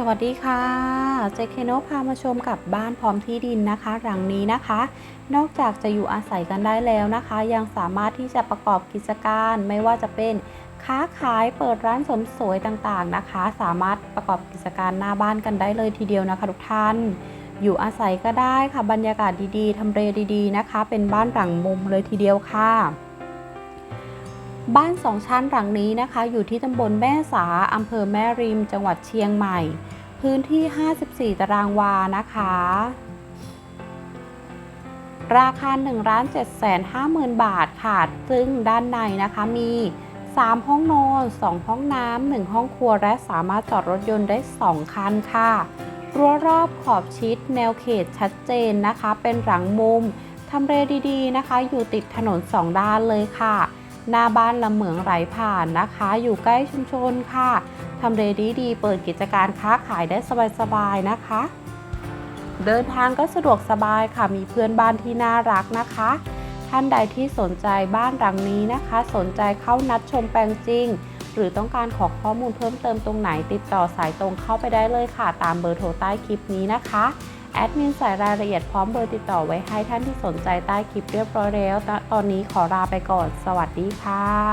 สวัสดีค่ะ เจเคโนพามาชมกับบ้านพร้อมที่ดินนะคะหลังนี้นะคะ นอกจากจะอยู่อาศัยกันได้แล้วนะคะ ยังสามารถที่จะประกอบกิจการไม่ว่าจะเป็นค้าขายเปิดร้านเสริมสวยต่างๆนะคะ สามารถประกอบกิจการหน้าบ้านกันได้เลยทีเดียวนะคะทุกท่าน อยู่อาศัยก็ได้ค่ะบรรยากาศดีๆทำเลดีๆนะคะ เป็นบ้านหลังมุมเลยทีเดียวค่ะ บ้านสองชั้นหลังนี้นะคะ อยู่ที่ตำบลแม่สาอำเภอแม่ริม จังหวัดเชียงใหม่ พื้นที่ 54 ตารางวานะคะ ราคา1ล้าน7แสน50,000บาทค่ะ ซึ่งด้านในนะคะมี 3 ห้องนอน 2 ห้องน้ำ 1 ห้องครัว และสามารถจอดรถยนต์ได้ 2 คันค่ะรั้วรอบขอบชิดแนวเขตชัดเจนนะคะ เป็นหลังมุมทำเลดีๆนะคะ อยู่ติดถนน 2 ด้านเลยค่ะ หน้าบ้านละเหมืองไหลผ่านนะคะ อยู่ใกล้ชุมชนค่ะทำเลดีๆเปิดกิจการค้าขายได้สบายๆนะคะ เดินทางก็สะดวกสบายค่ะมีเพื่อนบ้านที่น่ารักนะคะ ท่านใดที่สนใจบ้านหลังนี้นะคะ สนใจเข้านัดชมแปลงจริง หรือต้องการขอข้อมูลเพิ่มเติมตรงไหนติดต่อสายตรงเข้าไปได้เลยค่ะ ตามเบอร์โทรใต้คลิปนี้นะคะ แอดมินใส่รายละเอียดพร้อมเบอร์ติดต่อไว้ให้ท่านที่สนใจใต้คลิปเรียบร้อยแล้ว ตอนนี้ขอลาไปก่อน สวัสดีค่ะ